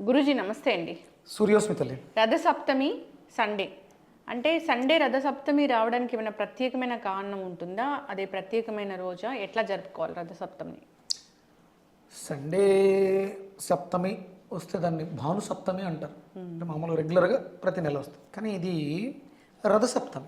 గురుజీ నమస్తే అండి. సూర్యోస్మితలే. రథసప్తమి సండే. అంటే సండే రథసప్తమి రావడానికి ఏమైనా ప్రత్యేకమైన కారణం ఉంటుందా? అదే ప్రత్యేకమైన రోజా? ఎట్లా జరుపుకోవాలి రథసప్తమిని? సండే సప్తమి వస్తే దాన్ని భాను సప్తమి అంటారు. అంటే మామూలుగా రెగ్యులర్గా ప్రతి నెల వస్తుంది. కానీ ఇది రథసప్తమి.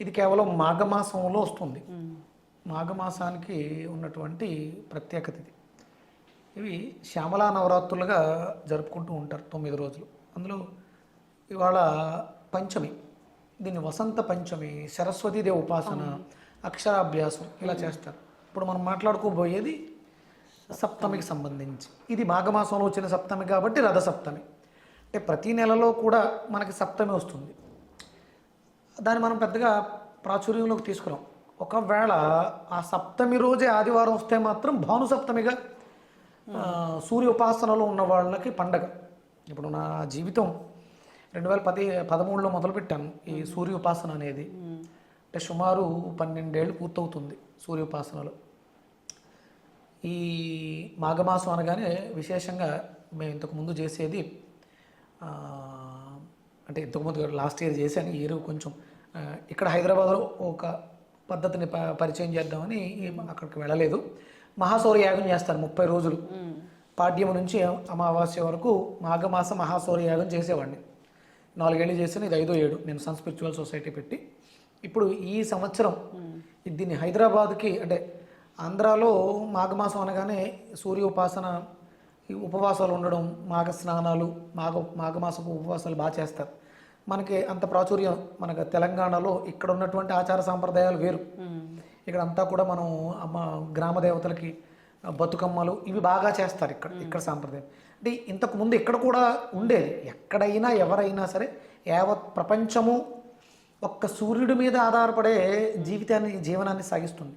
ఇది కేవలం మాఘమాసంలో వస్తుంది. మాఘమాసానికి ఉన్నటువంటి ప్రత్యేకత ఇది. ఇవి శ్యామలా నవరాత్రులుగా జరుపుకుంటూ ఉంటారు తొమ్మిది రోజులు. అందులో ఇవాళ పంచమి దీన్ని వసంత పంచమి సరస్వతీదేవి ఉపాసన అక్షరాభ్యాసం ఇలా చేస్తారు. ఇప్పుడు మనం మాట్లాడుకోబోయేది సప్తమికి సంబంధించి. ఇది మాఘమాసంలో వచ్చిన సప్తమి కాబట్టి రథసప్తమి. అంటే ప్రతి నెలలో కూడా మనకి సప్తమి వస్తుంది. దాన్ని మనం పెద్దగా ప్రాచుర్యంలోకి తీసుకురాం. ఒకవేళ ఆ సప్తమి రోజే ఆదివారం వస్తే మాత్రం భాను సప్తమిగా సూర్యోపాసనలో సూర్య ఉపాసనలో ఉన్న వాళ్ళకి పండగ. ఇప్పుడు నా జీవితం రెండు వేల పది పదమూడులో మొదలుపెట్టాను. ఈ సూర్య ఉపాసన అనేది. అంటే సుమారు పన్నెండేళ్ళు పూర్తవుతుంది సూర్య ఉపాసనలో ఈ మాఘమాసం అనగానే విశేషంగా మేము ఇంతకుముందు చేసేది అంటే ఇంతకుముందు లాస్ట్ ఇయర్ చేశాను. ఇయర్ కొంచెం ఇక్కడ హైదరాబాద్లో ఒక పద్ధతిని ప పరిచయం చేద్దామని అక్కడికి వెళ్ళలేదు. మహాసౌర యాగం చేస్తారు ముప్పై రోజులు. పాడ్యము నుంచి అమావాస్య వరకు మాఘమాస మహాసౌర యాగం చేసేవాడిని. నాలుగేళ్ళు చేసిన ఇది ఐదో ఏడు. నేను సన్ స్పిరిచువల్ సొసైటీ పెట్టి. ఇప్పుడు ఈ సంవత్సరం దీన్ని హైదరాబాద్కి అంటే ఆంధ్రాలో మాఘమాసం అనగానే సూర్య ఉపాసన ఉపవాసాలు ఉండడం మాఘ స్నానాలు మాఘ మాఘమాసపు ఉపవాసాలు బాగా చేస్తారు. మనకి అంత ప్రాచుర్యం మనకు తెలంగాణలో ఇక్కడ ఉన్నటువంటి ఆచార సాంప్రదాయాలు వేరు. ఇక్కడ అంతా కూడా మనం అమ్మ గ్రామ దేవతలకి బతుకమ్మలు ఇవి బాగా చేస్తారు ఇక్కడ ఇక్కడ సాంప్రదాయం. అంటే ఇంతకు ముందు ఇక్కడ కూడా ఉండేది. ఎక్కడైనా ఎవరైనా సరే యావత్ ప్రపంచము ఒక్క సూర్యుడి మీద ఆధారపడే జీవితాన్ని జీవనాన్ని సాగిస్తుంది.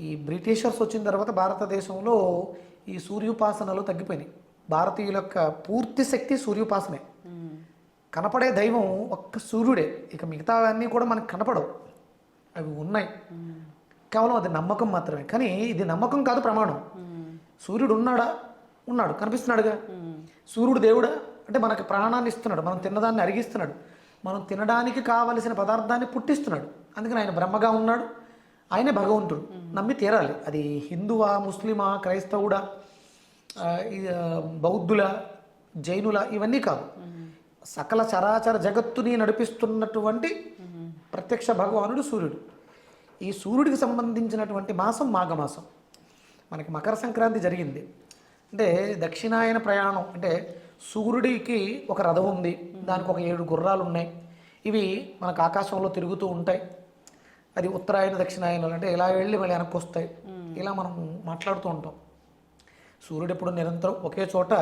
ఈ బ్రిటిషర్స్ వచ్చిన తర్వాత భారతదేశంలో ఈ సూర్యోపాసనలు తగ్గిపోయినాయి. భారతీయుల యొక్క పూర్తి శక్తి సూర్యోపాసనే. కనపడే దైవం ఒక్క సూర్యుడే. ఇక మిగతావన్నీ కూడా మనకు కనపడవు. అవి ఉన్నాయి. కేవలం అది నమ్మకం మాత్రమే. కానీ ఇది నమ్మకం కాదు ప్రమాణం. సూర్యుడు ఉన్నాడా. ఉన్నాడు కనిపిస్తున్నాడుగా. సూర్యుడు దేవుడా? అంటే మనకి ప్రాణాన్ని ఇస్తున్నాడు. మనం తిన్నదాన్ని అరిగిస్తున్నాడు. మనం తినడానికి కావలసిన పదార్థాన్ని పుట్టిస్తున్నాడు. అందుకని ఆయన బ్రహ్మగా ఉన్నాడు. ఆయనే భగవంతుడు. నమ్మి తీరాలి. అది హిందువా ముస్లిమా క్రైస్తవుడా ఈ, బౌద్ధుల జైనుల ఇవన్నీ కాదు. సకల చరాచర జగత్తుని నడిపిస్తున్నటువంటి ప్రత్యక్ష భగవానుడు సూర్యుడు. ఈ సూర్యుడికి సంబంధించినటువంటి మాసం మాఘమాసం. మనకి మకర సంక్రాంతి జరిగింది. అంటే దక్షిణాయన ప్రయాణం అంటే సూర్యుడికి ఒక రథం ఉంది. దానికి ఒక ఏడు గుర్రాలు ఉన్నాయి. ఇవి మనకు ఆకాశంలో తిరుగుతూ ఉంటాయి. అది ఉత్తరాయణ దక్షిణాయనాలు అంటే ఇలా వెళ్ళి మళ్ళీ వెనక్కి వస్తాయి. ఇలా మనం మాట్లాడుతూ ఉంటాం. సూర్యుడు ఎప్పుడు నిరంతరం ఒకే చోట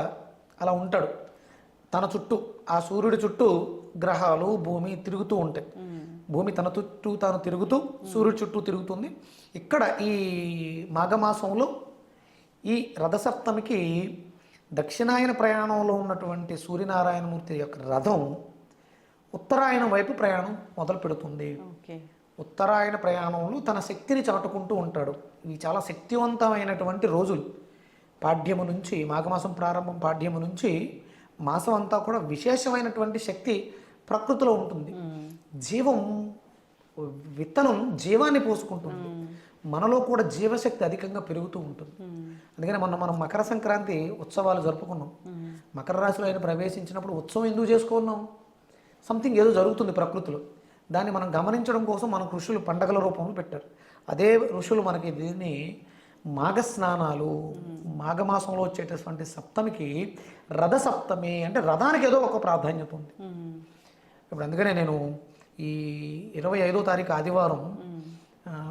అలా ఉంటాడు. తన చుట్టూ ఆ సూర్యుడి చుట్టూ గ్రహాలు భూమి తిరుగుతూ ఉంటాయి. భూమి తన చుట్టూ తాను తిరుగుతూ సూర్యుడి చుట్టూ తిరుగుతుంది. ఇక్కడ ఈ మాఘమాసంలో ఈ రథసప్తమికి దక్షిణాయన ప్రయాణంలో ఉన్నటువంటి సూర్యనారాయణమూర్తి యొక్క రథం ఉత్తరాయణం వైపు ప్రయాణం మొదలు పెడుతుంది. ఉత్తరాయణ ప్రయాణంలో తన శక్తిని చాటుకుంటూ ఉంటాడు. ఇవి చాలా శక్తివంతమైనటువంటి రోజులు. పాడ్యము నుంచి మాఘమాసం ప్రారంభం పాడ్యము నుంచి మాసం అంతా కూడా విశేషమైనటువంటి శక్తి ప్రకృతిలో ఉంటుంది. జీవం విత్తనం జీవాన్ని పోసుకుంటుంది. మనలో కూడా జీవశక్తి అధికంగా పెరుగుతూ ఉంటుంది. అందుకని మొన్న మనం మకర సంక్రాంతి ఉత్సవాలు జరుపుకున్నాం. మకర రాశిలో ఆయన ప్రవేశించినప్పుడు ఉత్సవం ఎందుకు చేసుకున్నాం? సంథింగ్ ఏదో జరుగుతుంది ప్రకృతిలో. దాన్ని మనం గమనించడం కోసం మనకు ఋషులు పండగల రూపంలో పెట్టారు. అదే ఋషులు మనకి దీన్ని మాఘ స్నానాలు మాఘమాసంలో వచ్చేటటువంటి సప్తమికి రథ సప్తమి అంటే రథానికి ఏదో ఒక ప్రాధాన్యత ఉంది. ఇప్పుడు అందుకనే నేను ఈ ఇరవై ఐదో తారీఖు ఆదివారం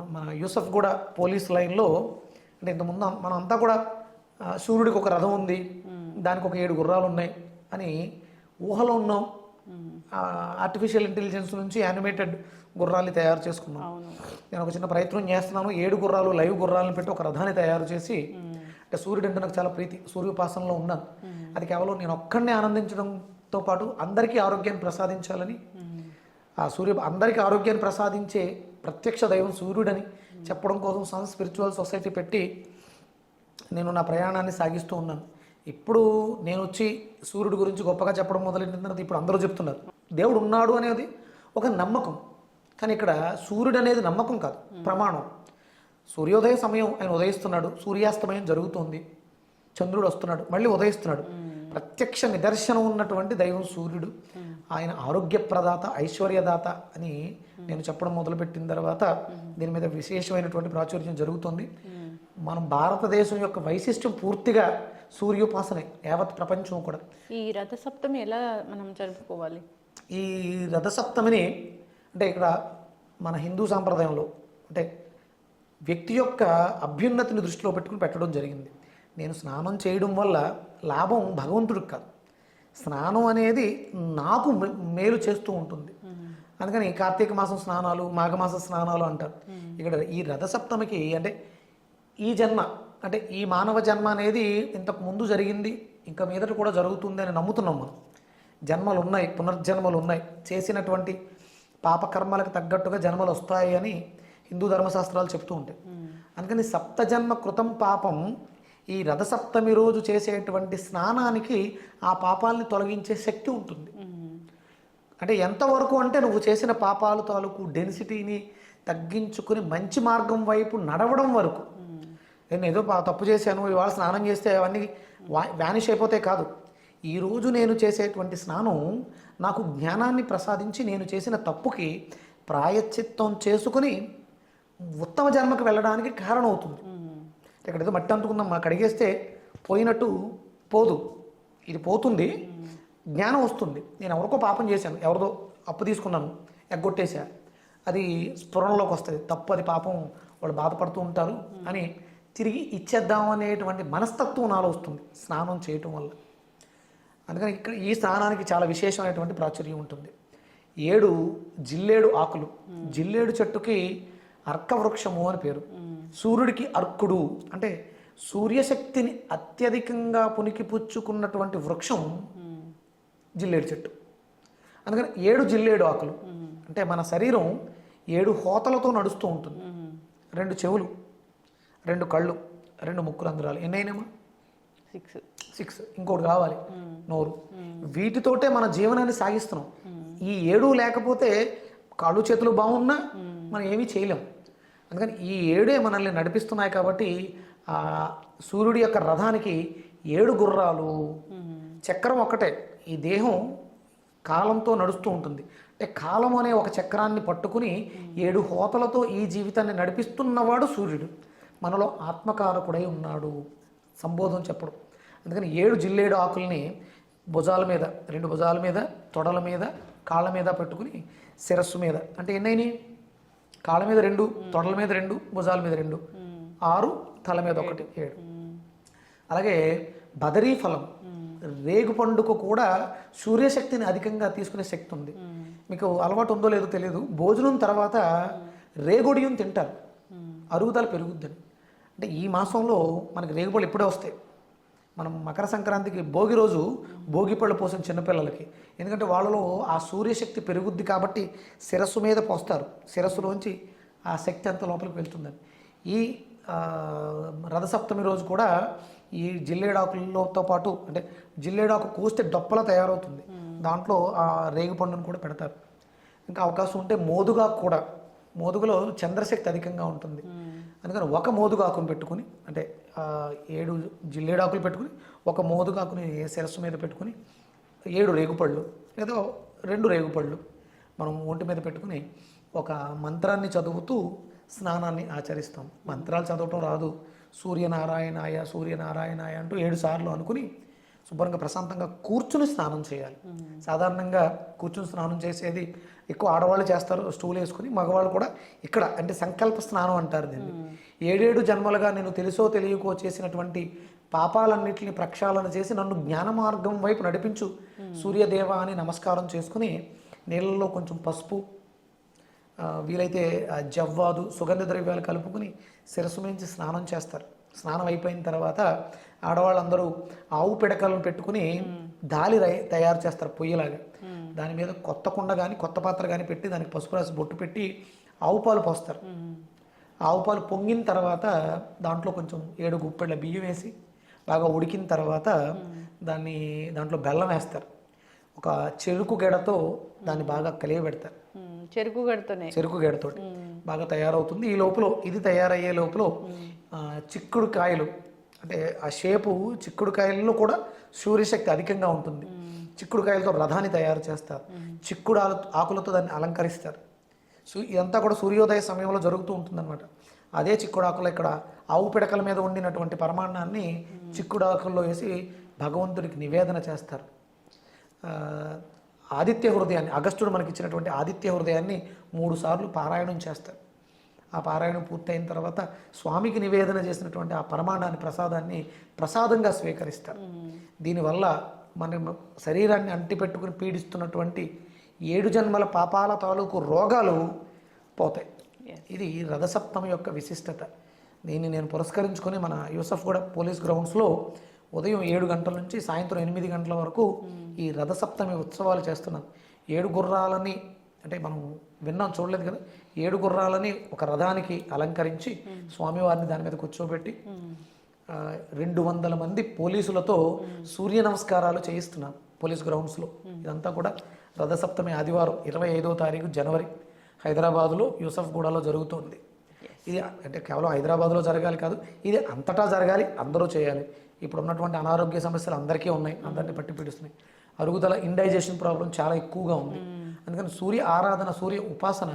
మన యూసఫ్ కూడా పోలీస్ లైన్లో అంటే ఇంతకుముందు మనం అంతా కూడా సూర్యుడికి ఒక రథం ఉంది దానికి ఒక ఏడు గుర్రాలు ఉన్నాయి అని ఊహలో ఉన్నాం. ఆర్టిఫిషియల్ ఇంటెలిజెన్స్ నుంచి యానిమేటెడ్ గుర్రాలు తయారు చేసుకున్నాం. నేను ఒక చిన్న ప్రయత్నం చేస్తున్నాను ఏడు గుర్రాలు లైవ్ గుర్రాలను పెట్టి ఒక రథాన్ని తయారు చేసి అంటే సూర్యుడు అంటే నాకు చాలా ప్రీతి సూర్యోపాసనలో ఉన్నాను అది కేవలం నేను ఒక్కడినే ఆనందించడంతో పాటు అందరికీ ఆరోగ్యాన్ని ప్రసాదించాలని ఆ సూర్య అందరికీ ఆరోగ్యాన్ని ప్రసాదించే ప్రత్యక్ష దైవం సూర్యుడని చెప్పడం కోసం సన్ స్పిరిచువల్ సొసైటీ పెట్టి నేను నా ప్రయాణాన్ని సాగిస్తూ ఉన్నాను. ఇప్పుడు నేను వచ్చి సూర్యుడి గురించి గొప్పగా చెప్పడం మొదలెట్టిన తర్వాత ఇప్పుడు అందరూ చెప్తున్నారు. దేవుడు ఉన్నాడు అనేది ఒక నమ్మకం. కానీ ఇక్కడ సూర్యుడు అనేది నమ్మకం కాదు ప్రమాణం. సూర్యోదయ సమయం ఆయన ఉదయిస్తున్నాడు సూర్యాస్తమయం జరుగుతుంది. చంద్రుడు వస్తున్నాడు మళ్ళీ ఉదయిస్తున్నాడు. ప్రత్యక్ష నిదర్శనం ఉన్నటువంటి దైవం సూర్యుడు. ఆయన ఆరోగ్యప్రదాత ఐశ్వర్యదాత అని నేను చెప్పడం మొదలుపెట్టిన తర్వాత దీని మీద విశేషమైనటువంటి ప్రాచుర్యం జరుగుతుంది. మనం భారతదేశం యొక్క వైశిష్ట్యం పూర్తిగా సూర్యోపాసనే యావత్ ప్రపంచం కూడా. ఈ రథసప్తమి ఎలా మనం జరుపుకోవాలి? ఈ రథసప్తమిని అంటే ఇక్కడ మన హిందూ సాంప్రదాయంలో అంటే వ్యక్తి యొక్క అభ్యున్నతిని దృష్టిలో పెట్టుకుని పెట్టడం జరిగింది. నేను స్నానం చేయడం వల్ల లాభం భగవంతుడికి కాదు. స్నానం అనేది నాకు మేలు చేస్తూ ఉంటుంది. అందుకని కార్తీక మాసం స్నానాలు మాఘమాస స్నానాలు అంటారు. ఇక్కడ ఈ రథసప్తమికి అంటే ఈ జన్మ అంటే ఈ మానవ జన్మ అనేది ఇంతకు ముందు జరిగింది ఇంకా మీదట కూడా జరుగుతుంది అని నమ్ముతున్నాం మనం. జన్మలు ఉన్నాయి పునర్జన్మలు ఉన్నాయి. చేసినటువంటి పాపకర్మలకు తగ్గట్టుగా జన్మలు వస్తాయి అని హిందూ ధర్మశాస్త్రాలు చెప్తూ ఉంటాయి. అందుకని సప్తజన్మ కృతం పాపం ఈ రథసప్తమి రోజు చేసేటువంటి స్నానానికి ఆ పాపాలని తొలగించే శక్తి ఉంటుంది. అంటే ఎంతవరకు అంటే నువ్వు చేసిన పాపాలు తాలూకు డెన్సిటీని తగ్గించుకుని మంచి మార్గం వైపు నడవడం వరకు. నేను ఏదో తప్పు చేశాను ఇవాళ స్నానం చేస్తే అవన్నీ వ్యానిష్ అయిపోతే కాదు. ఈరోజు నేను చేసేటువంటి స్నానం నాకు జ్ఞానాన్ని ప్రసాదించి నేను చేసిన తప్పుకి ప్రాయశ్చిత్తం చేసుకుని ఉత్తమ జన్మకు వెళ్ళడానికి కారణమవుతుంది. ఇక్కడ ఏదో మట్టి అంటుకుందాం మాకు అడిగేస్తే పోయినట్టు పోదు. ఇది పోతుంది జ్ఞానం వస్తుంది. నేను ఎవరికో పాపం చేశాను ఎవరిదో అప్పు తీసుకున్నాను ఎగ్గొట్టేశా. అది స్ఫురణలోకి వస్తుంది. తప్పు అది పాపం వాళ్ళు బాధపడుతూ ఉంటారు అని తిరిగి ఇచ్చేద్దాం అనేటువంటి మనస్తత్వం నాలో వస్తుంది స్నానం చేయటం వల్ల. అందుకని ఇక్కడ ఈ స్నానానికి చాలా విశేషమైనటువంటి ప్రాచుర్యం ఉంటుంది. ఏడు జిల్లేడు ఆకులు. జిల్లేడు చెట్టుకి అర్కవృక్షము అని పేరు. సూర్యుడికి అర్కుడు అంటే సూర్యశక్తిని అత్యధికంగా పుణికిపుచ్చుకున్నటువంటి వృక్షం జిల్లేడు చెట్టు. అందుకని ఏడు జిల్లేడు ఆకులు. అంటే మన శరీరం ఏడు హోతలతో నడుస్తూ ఉంటుంది. రెండు చెవులు రెండు కళ్ళు రెండు ముక్కు రంధ్రాలు ఎన్నైనామా సిక్స్. సిక్స్. ఇంకోటి కావాలి. నోరు. వీటితోటే మన జీవనాన్ని సాగిస్తున్నాం. ఈ ఏడు లేకపోతే కాళ్ళు చేతులు బాగున్నా మనం ఏమీ చేయలేం. అందుకని ఈ ఏడే మనల్ని నడిపిస్తున్నాయి కాబట్టి ఆ సూర్యుడి యొక్క రథానికి ఏడు గుర్రాలు. చక్రం ఒక్కటే. ఈ దేహం కాలంతో నడుస్తూ ఉంటుంది. అంటే కాలం అనే ఒక చక్రాన్ని పట్టుకుని ఏడు హోతలతో ఈ జీవితాన్ని నడిపిస్తున్నవాడు సూర్యుడు. మనలో ఆత్మకారకుడై ఉన్నాడు. సంబోధం చెప్పడం. అందుకని ఏడు జిల్లేడు ఆకుల్ని భుజాల మీద రెండు భుజాల మీద తొడల మీద కాళ్ళ మీద పెట్టుకుని శిరస్సు మీద. అంటే ఎన్నైనాయి కాళ్ళ మీద రెండు తొడల మీద రెండు భుజాల మీద రెండు. ఆరు తల మీద ఒకటి ఏడు. అలాగే బదరీ ఫలం రేగు పండుకు కూడా సూర్యశక్తిని అధికంగా తీసుకునే శక్తి ఉంది. మీకు అలవాటు ఉందో లేదో తెలియదు. భోజనం తర్వాత రేగొడియం తింటారు. అరుగుదల పెరుగుద్దని. అంటే ఈ మాసంలో మనకి రేగుపళ్ళు ఇప్పుడే వస్తాయి. మనం మకర సంక్రాంతికి భోగి రోజు భోగి పళ్ళు పోసిన చిన్నపిల్లలకి. ఎందుకంటే వాళ్ళలో ఆ సూర్యశక్తి పెరుగుద్ది కాబట్టి శిరస్సు మీద పోస్తారు. శిరస్సులోంచి ఆ శక్తి అంత లోపలికి వెళ్తుందని ఈ రథసప్తమి రోజు కూడా ఈ జిల్లేడాకులతో పాటు అంటే జిల్లేడాకు కోస్తే డొప్పలా తయారవుతుంది. దాంట్లో ఆ రేగు పండును కూడా పెడతారు. ఇంకా అవకాశం ఉంటే మోదుగా కూడా. మోదుగులో చంద్రశక్తి అధికంగా ఉంటుంది. అందుకని ఒక మోదుగాకును పెట్టుకుని అంటే ఏడు జిల్లేడాకులు పెట్టుకుని ఒక మోదుగాకుని శిరస్సు మీద పెట్టుకుని ఏడు రేగుపళ్ళు లేదా రెండు రేగుపళ్ళు మనం ఒంటి మీద పెట్టుకుని ఒక మంత్రాన్ని చదువుతూ స్నానాన్ని ఆచరిస్తాం. మంత్రాలు చదవటం రాదు. సూర్యనారాయణాయ సూర్యనారాయణాయ అంటూ ఏడు సార్లు అనుకుని శుభ్రంగా ప్రశాంతంగా కూర్చుని స్నానం చేయాలి. సాధారణంగా కూర్చుని స్నానం చేసేది ఎక్కువ ఆడవాళ్ళు చేస్తారు స్టూల్ వేసుకుని మగవాళ్ళు కూడా ఇక్కడ అంటే సంకల్ప స్నానం అంటారు దీన్ని. ఏడేడు జన్మలుగా నేను తెలుసో తెలియకో చేసినటువంటి పాపాలన్నింటిని ప్రక్షాళన చేసి నన్ను జ్ఞాన మార్గం వైపు నడిపించు. సూర్యదేవ అని నమస్కారం చేసుకుని నీళ్ళలో కొంచెం పసుపు వీలైతే జవ్వాదు సుగంధ ద్రవ్యాలు కలుపుకుని శిరస్సు మించి స్నానం చేస్తారు. స్నానం అయిపోయిన తర్వాత ఆడవాళ్ళందరూ ఆవు పిడకలను పెట్టుకుని దాలి తయారు చేస్తారు పొయ్యిలాగా. దాని మీద కొత్త కుండ కానీ కొత్త పాత్ర కానీ పెట్టి దానికి పసుపు రాసి బొట్టు పెట్టి ఆవు పాలు పోస్తారు. ఆవు పాలు పొంగిన తర్వాత దాంట్లో కొంచెం ఏడు గుప్పెళ్ళ బియ్యం వేసి బాగా ఉడికిన తర్వాత దాన్ని దాంట్లో బెల్లం వేస్తారు. ఒక చెరుకు గెడతో దాన్ని బాగా కలిగి పెడతారు మ్మ్. చెరుకు గడతోనే. చెరుకు గెడతోటి. బాగా తయారవుతుంది. ఈ లోపల ఇది తయారయ్యే లోపల చిక్కుడు కాయలు అంటే ఆ షేపు చిక్కుడు కాయల్లో కూడా సూర్యశక్తి అధికంగా ఉంటుంది. చిక్కుడు కాయలతో రథాన్ని తయారు చేస్తారు. చిక్కుడు ఆకులతో దాన్ని అలంకరిస్తారు. సో ఇదంతా కూడా సూర్యోదయ సమయంలో జరుగుతూ ఉంటుందన్నమాట. అదే చిక్కుడు ఆకులు ఇక్కడ ఆవు పిడకల మీద వండినటువంటి పరమాన్నాన్ని చిక్కుడు ఆకుల్లో వేసి భగవంతుడికి నివేదన చేస్తారు. ఆదిత్య హృదయాన్ని అగస్త్యుడు మనకి ఇచ్చినటువంటి ఆదిత్య హృదయాన్ని మూడు సార్లు పారాయణం చేస్తారు. ఆ పారాయణం పూర్తయిన తర్వాత స్వామికి నివేదన చేసినటువంటి ఆ పరమాణాన్ని ప్రసాదాన్ని ప్రసాదంగా స్వీకరిస్తారు. దీనివల్ల మన శరీరాన్ని అంటిపెట్టుకుని పీడిస్తున్నటువంటి ఏడు జన్మల పాపాల తాలూకు రోగాలు పోతాయి. ఇది రథసప్తమి యొక్క విశిష్టత. దీన్ని నేను పురస్కరించుకొని మన యూసఫ్ కూడా పోలీస్ గ్రౌండ్స్లో ఉదయం ఏడు గంటల నుంచి సాయంత్రం ఎనిమిది గంటల వరకు ఈ రథసప్తమి ఉత్సవాలు చేస్తున్నాం ఏడు గుర్రాలని అంటే మనం విన్నాం చూడలేదు కదా? ఏడు గుర్రాలని ఒక రథానికి అలంకరించి స్వామివారిని దాని మీద కూర్చోబెట్టి రెండు వందల మంది పోలీసులతో సూర్య నమస్కారాలు చేయిస్తున్నాం పోలీస్ గ్రౌండ్స్లో. ఇదంతా కూడా రథసప్తమి ఆదివారం ఇరవై ఐదో తారీఖు జనవరి హైదరాబాదులో యూసఫ్గూడలో జరుగుతుంది. ఇది అంటే కేవలం హైదరాబాద్లో జరగాలి కాదు ఇది అంతటా జరగాలి అందరూ చేయాలి. ఇప్పుడు ఉన్నటువంటి అనారోగ్య సమస్యలు అందరికీ ఉన్నాయి అందరినీ పట్టి పీడిస్తున్నాయి. అరుగుదల ఇండైజెషన్ ప్రాబ్లం చాలా ఎక్కువగా ఉంది. అందుకని సూర్య ఆరాధన సూర్య ఉపాసన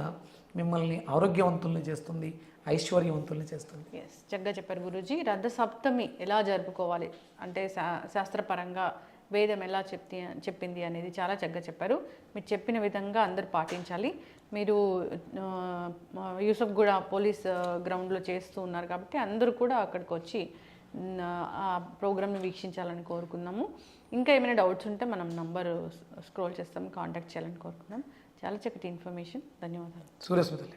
మిమ్మల్ని ఆరోగ్యవంతుల్ని చేస్తుంది ఐశ్వర్యవంతుల్ని చేస్తుంది. ఎస్ చక్కగా చెప్పారు గురూజీ. రథ సప్తమి ఎలా జరుపుకోవాలి? అంటే శాస్త్రపరంగా వేదం ఎలా చెప్తి చెప్పింది అనేది చాలా చక్కగా చెప్పారు. మీరు చెప్పిన విధంగా అందరూ పాటించాలి. మీరు యూసఫ్ కూడా పోలీస్ గ్రౌండ్లో చేస్తూ ఉన్నారు కాబట్టి అందరూ కూడా అక్కడికి వచ్చి ఆ ప్రోగ్రామ్ని వీక్షించాలని కోరుకున్నాము ఇంకా ఏమైనా డౌట్స్ ఉంటే మనం నంబర్ స్క్రోల్ చేస్తాం కాంటాక్ట్ చేయాలని కోరుకున్నాం చాలా చక్కటి ఇన్ఫర్మేషన్. ధన్యవాదాలు. సూర్యస్మృతి